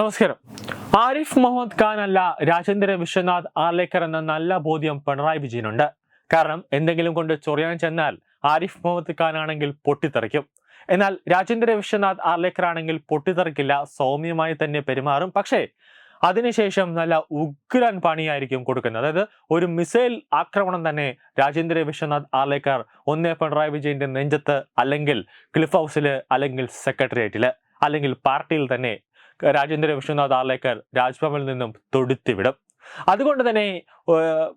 നമസ്കാരം. ആരിഫ് മുഹമ്മദ് ഖാൻ അല്ല രാജേന്ദ്ര വിശ്വനാഥ് ആർലേക്കർ എന്ന നല്ല ബോധ്യം പിണറായി വിജയനുണ്ട്. കാരണം എന്തെങ്കിലും കൊണ്ട് ചൊറിയാൻ ചെന്നാൽ ആരിഫ് മുഹമ്മദ് ഖാൻ ആണെങ്കിൽ പൊട്ടിത്തെറിക്കും. എന്നാൽ രാജേന്ദ്ര വിശ്വനാഥ് ആർലേക്കർ ആണെങ്കിൽ പൊട്ടിത്തെറിക്കില്ല സൗമ്യമായി തന്നെ പെരുമാറും. പക്ഷേ അതിനുശേഷം നല്ല ഉഗ്രൻ പണിയായിരിക്കും കൊടുക്കുന്നത്. അതായത് ഒരു മിസൈൽ ആക്രമണം തന്നെ രാജേന്ദ്ര വിശ്വനാഥ് ആർലേക്കർ ഒന്നേ പിണറായി വിജയന്റെ നെഞ്ചത്ത് അല്ലെങ്കിൽ ക്ലിഫ് ഹൗസിൽ അല്ലെങ്കിൽ സെക്രട്ടേറിയറ്റിൽ അല്ലെങ്കിൽ പാർട്ടിയിൽ തന്നെ രാജേന്ദ്ര വിശ്വനാഥ് ആർലേക്കർ രാജ്ഭവനിൽ നിന്നും തൊടുത്തിവിടും. അതുകൊണ്ട് തന്നെ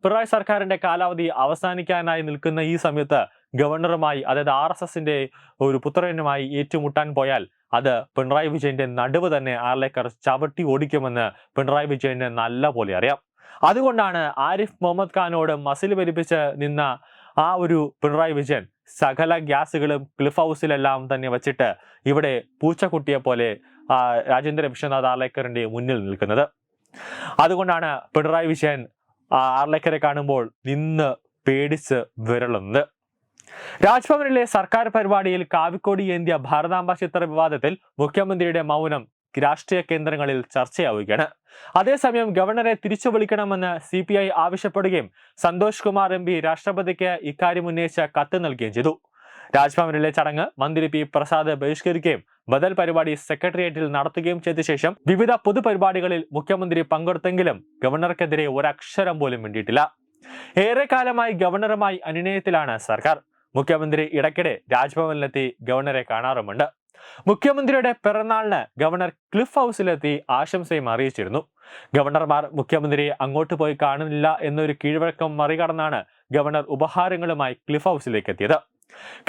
പിണറായി സർക്കാരിന്റെ കാലാവധി അവസാനിക്കാനായി നിൽക്കുന്ന ഈ സമയത്ത് ഗവർണറുമായി അതായത് ആർ എസ് എസിന്റെ ഒരു പുത്രനുമായി ഏറ്റുമുട്ടാൻ പോയാൽ അത് പിണറായി വിജയന്റെ നടുവ് തന്നെ ആർലേക്കർ ചവിട്ടി ഓടിക്കുമെന്ന് പിണറായി വിജയന് നല്ല പോലെ അറിയാം. അതുകൊണ്ടാണ് ആരിഫ് മുഹമ്മദ് ഖാനോട് മസിൽ പെരുപ്പിച്ച് നിന്ന ആ ഒരു പിണറായി വിജയൻ സകല ഗ്യാസുകളും ക്ലിഫ് ഹൗസിലെല്ലാം തന്നെ വച്ചിട്ട് ഇവിടെ പൂച്ചക്കുട്ടിയെ പോലെ രാജേന്ദ്ര വിശ്വനാഥ് ആർലേക്കറിന്റെ മുന്നിൽ നിൽക്കുന്നത്. അതുകൊണ്ടാണ് പിണറായി വിജയൻ ആർലേക്കറെ കാണുമ്പോൾ നിന്ന് പേടിച്ച് വിരളുന്നത്. രാജ്ഭവനിലെ സർക്കാർ പരിപാടിയിൽ കാവിക്കോടി ഏന്തിയ ഭാരതാംബ ചിത്ര വിവാദത്തിൽ മുഖ്യമന്ത്രിയുടെ മൗനം രാഷ്ട്രീയ കേന്ദ്രങ്ങളിൽ ചർച്ചയാവുകയാണ്. അതേസമയം ഗവർണറെ തിരിച്ചു വിളിക്കണമെന്ന് സി പി ഐ ആവശ്യപ്പെടുകയും സന്തോഷ് കുമാർ എം പി രാഷ്ട്രപതിക്ക് ഇക്കാര്യം ഉന്നയിച്ച കത്ത് നൽകുകയും ചെയ്തു. രാജ്ഭവനിലെ ചടങ്ങ് മന്ത്രി പി പ്രസാദ് ബഹിഷ്കരിക്കുകയും ബദൽ പരിപാടി സെക്രട്ടേറിയറ്റിൽ നടത്തുകയും ചെയ്ത ശേഷം വിവിധ പൊതുപരിപാടികളിൽ മുഖ്യമന്ത്രി പങ്കെടുത്തെങ്കിലും ഗവർണർക്കെതിരെ ഒരക്ഷരം പോലും വേണ്ടിയിട്ടില്ല ഏറെക്കാലമായി ഗവർണറുമായി അനുനയത്തിലാണ് സർക്കാർ. മുഖ്യമന്ത്രി ഇടയ്ക്കിടെ രാജ്ഭവനിലെത്തി ഗവർണറെ കാണാറുമുണ്ട്. മുഖ്യമന്ത്രിയുടെ പിറന്നാളിന് ഗവർണർ ക്ലിഫ് ഹൗസിലെത്തി ആശംസയും അറിയിച്ചിരുന്നു. ഗവർണർമാർ മുഖ്യമന്ത്രിയെ അങ്ങോട്ട് പോയി കാണുന്നില്ല എന്നൊരു കീഴ്വഴക്കം മറികടന്നാണ് ഗവർണർ ഉപഹാരങ്ങളുമായി ക്ലിഫ് ഹൗസിലേക്ക് എത്തിയത്.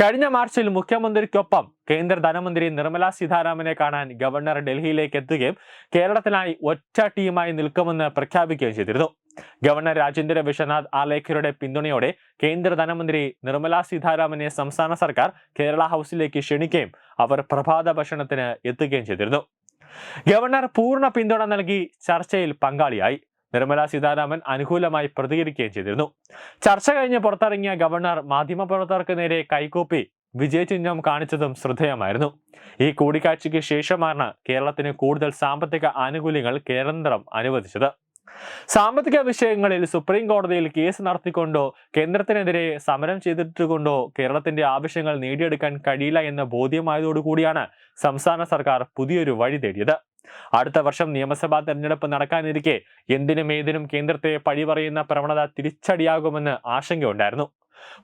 കഴിഞ്ഞ മാർച്ചിൽ മുഖ്യമന്ത്രിക്കൊപ്പം കേന്ദ്ര ധനമന്ത്രി നിർമ്മല സീതാരാമനെ കാണാൻ ഗവർണർ ഡൽഹിയിലേക്ക് എത്തുകയും കേരളത്തിനായി ഒറ്റ ടീമായി നിൽക്കുമെന്ന് പ്രഖ്യാപിക്കുകയും ചെയ്തിരുന്നു. ഗവർണർ രാജേന്ദ്ര വിശ്വനാഥ് ആലേഖരുടെ പിന്തുണയോടെ കേന്ദ്ര ധനമന്ത്രി നിർമ്മല സീതാരാമനെ സംസ്ഥാന സർക്കാർ കേരള ഹൗസിലേക്ക് ക്ഷണിക്കുകയും അവർ പ്രഭാത ഭക്ഷണത്തിന് എത്തുകയും ചെയ്തിരുന്നു. ഗവർണർ പൂർണ പിന്തുണ നൽകി ചർച്ചയിൽ പങ്കാളിയായി. നിർമ്മല സീതാരാമൻ അനുകൂലമായി പ്രതികരിക്കുകയും ചെയ്തിരുന്നു. ചർച്ച കഴിഞ്ഞ് പുറത്തിറങ്ങിയ ഗവർണർ മാധ്യമപ്രവർത്തകർക്ക് നേരെ കൈകൂപ്പി വിജയചിഹ്നം കാണിച്ചതും ശ്രദ്ധേയമായിരുന്നു. ഈ കൂടിക്കാഴ്ചയ്ക്ക് ശേഷമാണ് കേരളത്തിന് കൂടുതൽ സാമ്പത്തിക ആനുകൂല്യങ്ങൾ കേന്ദ്രം അനുവദിച്ചത്. സാമ്പത്തിക വിഷയങ്ങളിൽ സുപ്രീം കോടതിയിൽ കേസ് നടത്തിക്കൊണ്ടോ കേന്ദ്രത്തിനെതിരെ സമരം ചെയ്തിട്ടുകൊണ്ടോ കേരളത്തിന്റെ ആവശ്യങ്ങൾ നേടിയെടുക്കാൻ കഴിയില്ല എന്ന ബോധ്യമായതോടുകൂടിയാണ് സംസ്ഥാന സർക്കാർ പുതിയൊരു വഴി തേടിയത്. അടുത്ത വർഷം നിയമസഭാ തെരഞ്ഞെടുപ്പ് നടക്കാനിരിക്കെ എന്തിനും ഏതിനും കേന്ദ്രത്തെ പഴിപറയുന്ന പ്രവണത തിരിച്ചടിയാകുമെന്ന് ആശങ്കയുണ്ടായിരുന്നു.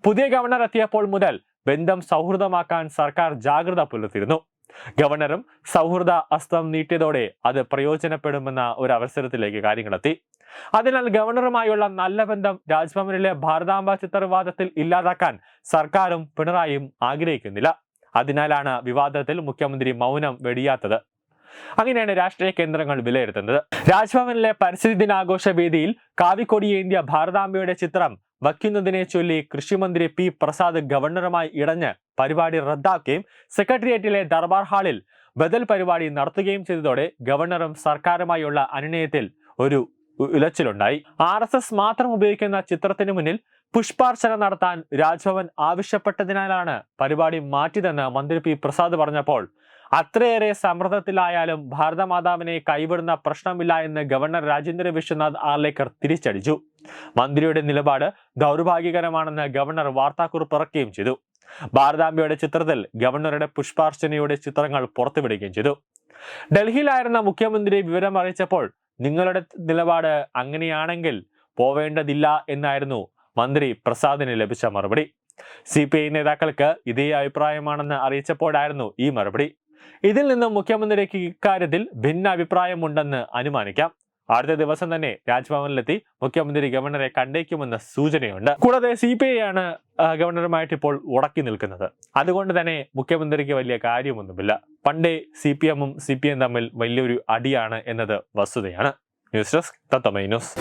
പുതിയ ഗവർണർ എത്തിയപ്പോൾ മുതൽ ബന്ധം സൗഹൃദമാക്കാൻ സർക്കാർ ജാഗ്രത പുലർത്തിയിരുന്നു. ഗവർണറും സൗഹൃദ അസ്തം നീട്ടിയതോടെ അത് പ്രയോജനപ്പെടുമെന്ന ഒരു അവസരത്തിലേക്ക് കാര്യങ്ങളെത്തി. അതിനാൽ ഗവർണറുമായുള്ള നല്ല ബന്ധം രാജ്ഭവനിലെ ഭാരതാംബ ചിത്രവാദത്തിൽ ഇല്ലാതാക്കാൻ സർക്കാരും പിണറായിയും ആഗ്രഹിക്കുന്നില്ല. അതിനാലാണ് വിവാദത്തിൽ മുഖ്യമന്ത്രി മൗനം വെടിയാത്തത്. അങ്ങനെയാണ് രാഷ്ട്രീയ കേന്ദ്രങ്ങൾ വിലയിരുത്തുന്നത്. രാജ്ഭവനിലെ പരിസ്ഥിതി ദിനാഘോഷ വേദിയിൽ കാവിക്കൊടിയേന്ത്യ ഭാരതാംബയുടെ ചിത്രം വയ്ക്കുന്നതിനെ ചൊല്ലി കൃഷിമന്ത്രി പി പ്രസാദ് ഗവർണറുമായി ഇടഞ്ഞ് പരിപാടി റദ്ദാക്കുകയും സെക്രട്ടേറിയറ്റിലെ ദർബാർ ഹാളിൽ ബദൽ പരിപാടി നടത്തുകയും ചെയ്തതോടെ ഗവർണറും സർക്കാരുമായുള്ള അനുനയത്തിൽ ഒരു ഉലച്ചിലുണ്ടായി. ആർ എസ് എസ് മാത്രം ഉപയോഗിക്കുന്ന ചിത്രത്തിന് മുന്നിൽ പുഷ്പാർച്ചന നടത്താൻ രാജ്ഭവൻ ആവശ്യപ്പെട്ടതിനാലാണ് പരിപാടി മാറ്റിയതെന്ന് മന്ത്രി പി പ്രസാദ് പറഞ്ഞപ്പോൾ അത്രയേറെ സമ്മർദ്ദത്തിലായാലും ഭാരതമാതാവിനെ കൈവിടുന്ന പ്രശ്നമില്ല എന്ന് ഗവർണർ രാജേന്ദ്ര വിശ്വനാഥ് ആർലേക്കർ തിരിച്ചടിച്ചു. മന്ത്രിയുടെ നിലപാട് ദൗർഭാഗ്യകരമാണെന്ന് ഗവർണർ വാർത്താക്കുറിപ്പ് ഇറക്കുകയും ചെയ്തു. ഭാരതാംബയുടെ ചിത്രത്തിൽ ഗവർണറുടെ പുഷ്പാർച്ചനയുടെ ചിത്രങ്ങൾ പുറത്തുവിടുകയും ചെയ്തു. ഡൽഹിയിലായിരുന്ന മുഖ്യമന്ത്രി വിവരം അറിയിച്ചപ്പോൾ നിങ്ങളുടെ നിലപാട് അങ്ങനെയാണെങ്കിൽ പോവേണ്ടതില്ല എന്നായിരുന്നു മന്ത്രി പ്രസാദിന് ലഭിച്ച മറുപടി. സി പി ഐ നേതാക്കൾക്ക് ഇതേ അഭിപ്രായമാണെന്ന് അറിയിച്ചപ്പോഴായിരുന്നു ഈ മറുപടി. ഇതിൽ നിന്നും മുഖ്യമന്ത്രിക്ക് ഇക്കാര്യത്തിൽ ഭിന്ന അഭിപ്രായമുണ്ടെന്ന് അനുമാനിക്കാം. അടുത്ത ദിവസം തന്നെ രാജ്ഭവനിലെത്തി മുഖ്യമന്ത്രി ഗവർണറെ കണ്ടേക്കുമെന്ന സൂചനയുണ്ട്. കൂടാതെ സി പി ഐ ആണ് ഗവർണറുമായിട്ട് ഇപ്പോൾ ഉടക്കി നിൽക്കുന്നത്. അതുകൊണ്ട് തന്നെ മുഖ്യമന്ത്രിക്ക് വലിയ കാര്യമൊന്നുമില്ല. പണ്ടേ സി പി എമ്മും സി പി എം തമ്മിൽ വലിയൊരു അടിയാണ് എന്നത് വസ്തുതയാണ്. ന്യൂസ് ഡെസ്ക് തത്തമൈ ന്യൂസ്.